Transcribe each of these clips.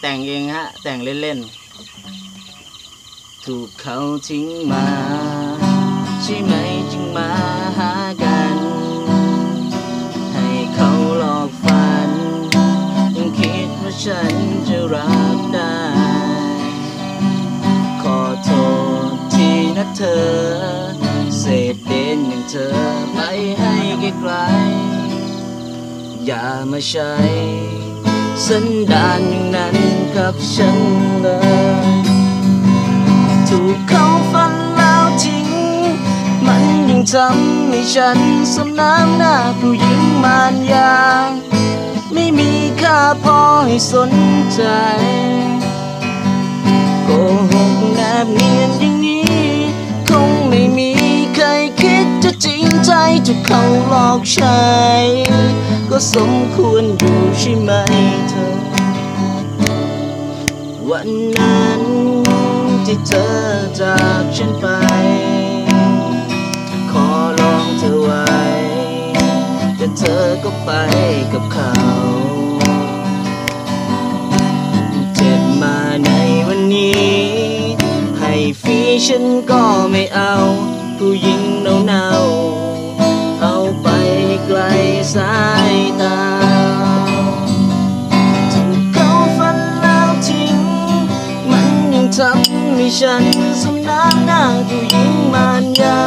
แต่งเองฮะ แต่งเล่นๆ ถูกเขาทิ้งมา ใช่ไหมจึงมาหากัน ให้เขาหลอกฝัน ยังคิดว่าฉันจะรักได้ ขอโทษที่นะเธอ เศษเด่นอย่างเธอไปให้ไกลๆอย่ามาใช้ สันดานอย่างนั้นกับฉันเลยถูกเขาฟันแล้วทิ้ง มันยังทำให้ฉันสมน้ำหน้าผู้หญิงมารยาไม่มีค่าพอให้สนใจโกหกแนบเนียนอย่างนี้ คงไม่มีใครคิดจะจริงใจถูกเขาหลอกใช้ ก็สมควรอยู่ใช่ไหมเธอ วันนั้นที่เธอจากฉันไป ขอลองเธอไว้ แต่เธอก็ไปกับเขาเจ็บมาในวันนี้ ให้ฟรีฉันก็ไม่เอา ผู้หญิงเนาเนาๆ ฉันสำน้ำหน้าผู้หญิงมารยา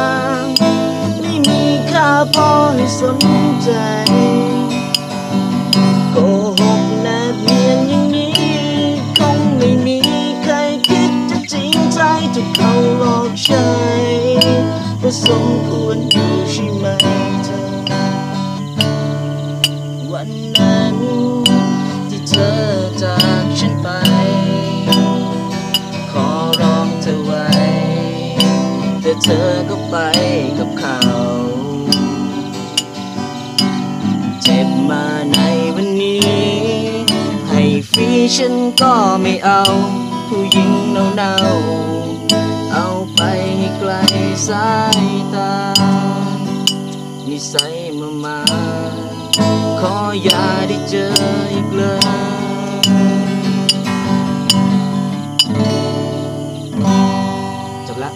ไม่มีค่าพอให้สนใจโกหกแนบเนียนอย่างนี้ คงไม่มีใครคิดจะจริงใจถูกเขาหลอกใช้ก็สมควรอยู่ใช่ไหม เธอก็ไปกับเขา เจ็บมาในวันนี้ ให้ฟรีฉันก็ไม่เอา ผู้หญิงเน่าเน่าเอาไปให้ไกลสายตา นิสัยมามา ขออย่าได้เจออีกเลยจบละ